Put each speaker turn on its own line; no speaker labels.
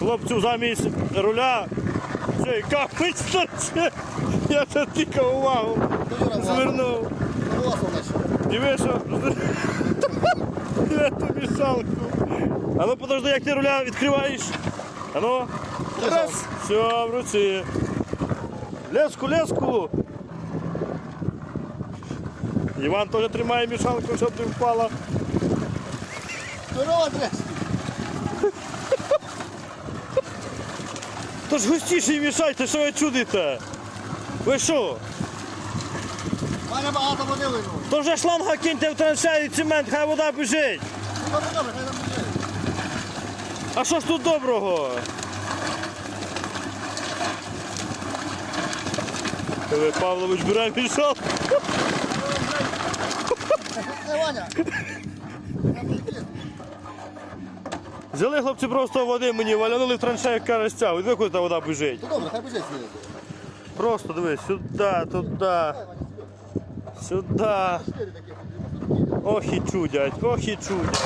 Хлопцю замість руля цей капець старче. Я це тільки увагу звернув.
Класно наче.
Диви, що. Диви ту мішалку. А ну подожди, як ти руля відкриваєш. А ну. Раз. Все, в руці. Леску, леску. Іван теж тримає мішалку, щоб не впала.
Здорово, Андрес.
То ж густіше мішайте, що ви чудите? Ви що?
У мене багато води винуло.
То вже шланга киньте в траншею цемент, хай вода біжить.
Добре, добре, хай там буде.
А що ж тут доброго? Павлович бере мішалку.
Е, Ваня. Там йди.
Взяли хлопці просто води мені, валянули в траншею карастя. Ось куди та вода біжить.
Ну добре, хай біжить сюди.
Просто дивись, сюди, туди, сюди. Ох і чудять, ох і чудять.